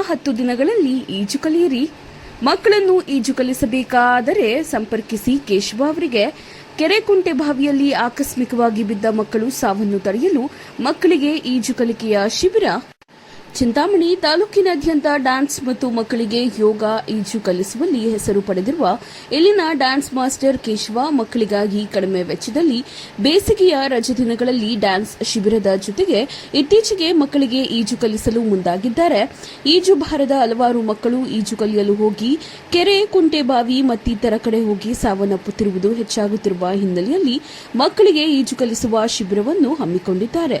ಹತ್ತು ದಿನಗಳಲ್ಲಿ ಈಜು ಕಲಿಯಿರಿ ಮಕ್ಕಳನ್ನು ಈಜು ಕಲಿಸಬೇಕಾದರೆ ಸಂಪರ್ಕಿಸಿ ಕೇಶವ ಅವರಿಗೆ. ಕೆರೆಕುಂಟೆ ಬಾವಿಯಲ್ಲಿ ಆಕಸ್ಮಿಕವಾಗಿ ಬಿದ್ದ ಮಕ್ಕಳು ಸಾವನ್ನು ತಡೆಯಲು ಮಕ್ಕಳಿಗೆ ಈಜು ಕಲಿಕೆಯ ಶಿಬಿರ. ಚಿಂತಾಮಣಿ ತಾಲೂಕಿನಾದ್ಯಂತ ಡ್ಯಾನ್ಸ್ ಮತ್ತು ಮಕ್ಕಳಿಗೆ ಯೋಗ, ಈಜು ಕಲಿಸುವಲ್ಲಿ ಹೆಸರು ಪಡೆದಿರುವ ಇಲ್ಲಿನ ಡ್ಯಾನ್ಸ್ ಮಾಸ್ಟರ್ ಕೇಶವ ಮಕ್ಕಳಿಗಾಗಿ ಕಡಿಮೆ ವೆಚ್ಚದಲ್ಲಿ ಬೇಸಿಗೆಯ ರಜೆ ದಿನಗಳಲ್ಲಿ ಡ್ಯಾನ್ಸ್ ಶಿಬಿರದ ಜೊತೆಗೆ ಇತ್ತೀಚೆಗೆ ಮಕ್ಕಳಿಗೆ ಈಜು ಕಲಿಸಲು ಮುಂದಾಗಿದ್ದಾರೆ. ಈಜು ಭಾರದ ಹಲವಾರು ಮಕ್ಕಳು ಈಜು ಕಲಿಯಲು ಹೋಗಿ ಕೆರೆ, ಕುಂಟೆ ಬಾವಿ ಮತ್ತಿತರ ಕಡೆ ಹೋಗಿ ಸಾವನ್ನಪ್ಪುತ್ತಿರುವುದು ಹೆಚ್ಚಾಗುತ್ತಿರುವ ಹಿನ್ನೆಲೆಯಲ್ಲಿ ಮಕ್ಕಳಿಗೆ ಈಜು ಕಲಿಸುವ ಶಿಬಿರವನ್ನು ಹಮ್ಮಿಕೊಂಡಿದ್ದಾರೆ.